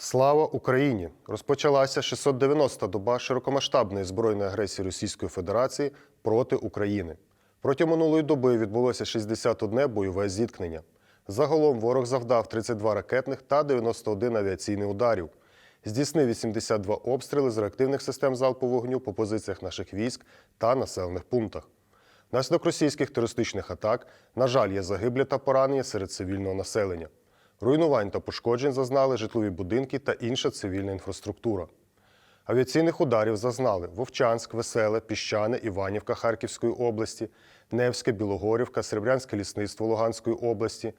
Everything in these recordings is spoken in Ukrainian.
Слава Україні! Розпочалася 690-та доба широкомасштабної збройної агресії Російської Федерації проти України. Протягом минулої доби відбулося 61 бойове зіткнення. Загалом ворог завдав 32 ракетних та 91 авіаційних ударів. Здійснив 82 обстріли з реактивних систем залпового вогню по позиціях наших військ та населених пунктах. Внаслідок російських терористичних атак, на жаль, є загиблі та поранені серед цивільного населення. Руйнувань та пошкоджень зазнали житлові будинки та інша цивільна інфраструктура. Авіаційних ударів зазнали Вовчанськ, Веселе, Піщане, Іванівка Харківської області, Невське, Білогорівка, Серебрянське лісництво Луганської області,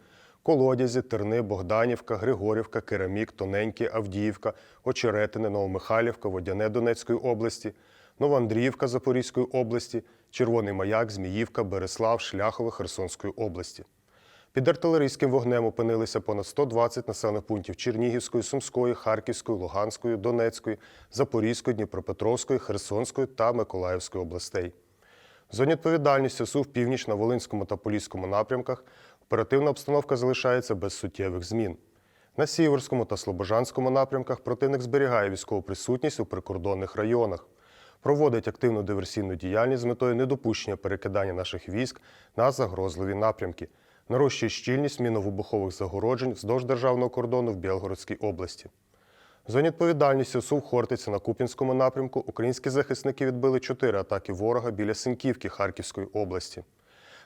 Колодязі, Терни, Богданівка, Григорівка, Керамік, Тоненьке, Авдіївка, Очеретине, Новомихайлівка, Водяне Донецької області, Новоандріївка Запорізької області, Червоний Маяк, Зміївка, Береслав, Шляхове Херсонської області. Під артилерійським вогнем опинилися понад 120 населених пунктів Чернігівської, Сумської, Харківської, Луганської, Донецької, Запорізької, Дніпропетровської, Херсонської та Миколаївської областей. В зоні відповідальності СУ в північ на Волинському та Поліському напрямках оперативна обстановка залишається без суттєвих змін. На Сіверському та Слобожанському напрямках противник зберігає військову присутність у прикордонних районах, проводить активну диверсійну діяльність з метою недопущення перекидання наших військ на загрозливі напрямки, нарощує щільність міновибухових загороджень вздовж державного кордону в Білгородській області. В зоні відповідальності СУВ Хортиця на Куп'янському напрямку українські захисники відбили чотири атаки ворога біля Синьківки Харківської області.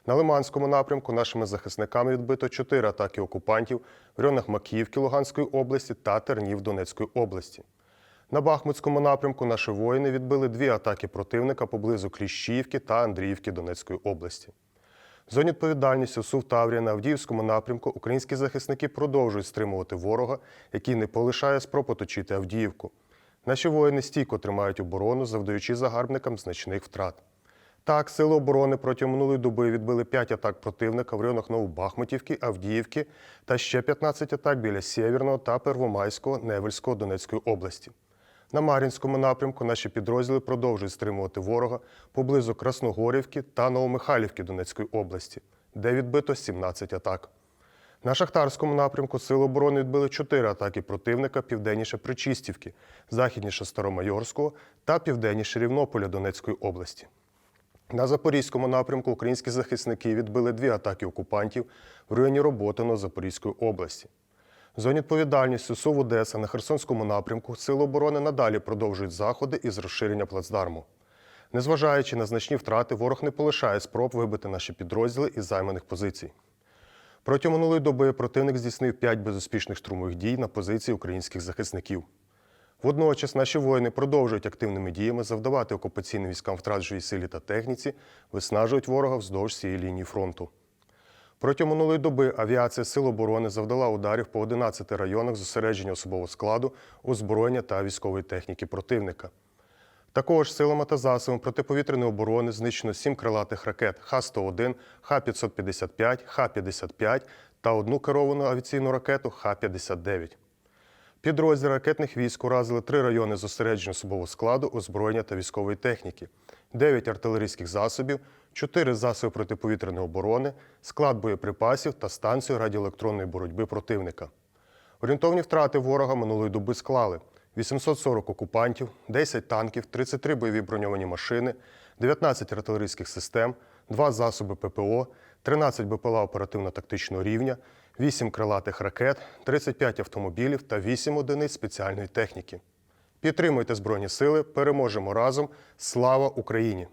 На Лиманському напрямку нашими захисниками відбито чотири атаки окупантів в районах Макіївки Луганської області та Тернів Донецької області. На Бахмутському напрямку наші воїни відбили дві атаки противника поблизу Кліщіївки та Андріївки Донецької області. В зоні відповідальності СУВ Таврія на Авдіївському напрямку українські захисники продовжують стримувати ворога, який не полишає спроб оточити Авдіївку. Наші воїни стійко тримають оборону, завдаючи загарбникам значних втрат. Так, сили оборони протягом минулої доби відбили 5 атак противника в районах Новобахмутівки, Авдіївки та ще 15 атак біля Сєвєрного та Первомайського Невельського Донецької області. На Мар'їнському напрямку наші підрозділи продовжують стримувати ворога поблизу Красногорівки та Новомихайлівки Донецької області, де відбито 17 атак. На Шахтарському напрямку Сили оборони відбили 4 атаки противника південніше Причистівки, західніше Старомайорського та південніше Рівнополя Донецької області. На Запорізькому напрямку українські захисники відбили дві атаки окупантів в районі Роботино Запорізької області. В зоні відповідальності СУВ Одеса на Херсонському напрямку Сили оборони надалі продовжують заходи із розширення плацдарму. Незважаючи на значні втрати, ворог не полишає спроб вибити наші підрозділи із займаних позицій. Протягом минулої доби противник здійснив 5 безуспішних штурмових дій на позиції українських захисників. Водночас наші воїни продовжують активними діями завдавати окупаційним військам втрат живій силі та техніці, виснажують ворога вздовж цієї лінії фронту. Протягом минулої доби авіація Сил оборони завдала ударів по 11 районах зосередження особового складу, озброєння та військової техніки противника. Також силами та засобами протиповітряної оборони знищено 7 крилатих ракет Х-101, Х-555, Х-55 та одну керовану авіаційну ракету Х-59. Підрозділи ракетних військ уразили три райони зосередження особового складу, озброєння та військової техніки, 9 артилерійських засобів, 4 засоби протиповітряної оборони, склад боєприпасів та станцію радіоелектронної боротьби противника. Орієнтовні втрати ворога минулої доби склали 840 окупантів, 10 танків, 33 бойові броньовані машини, 19 артилерійських систем, 2 засоби ППО, 13 БПЛА оперативно-тактичного рівня, 8 крилатих ракет, 35 автомобілів та 8 одиниць спеціальної техніки. Підтримуйте Збройні Сили, переможемо разом. Слава Україні!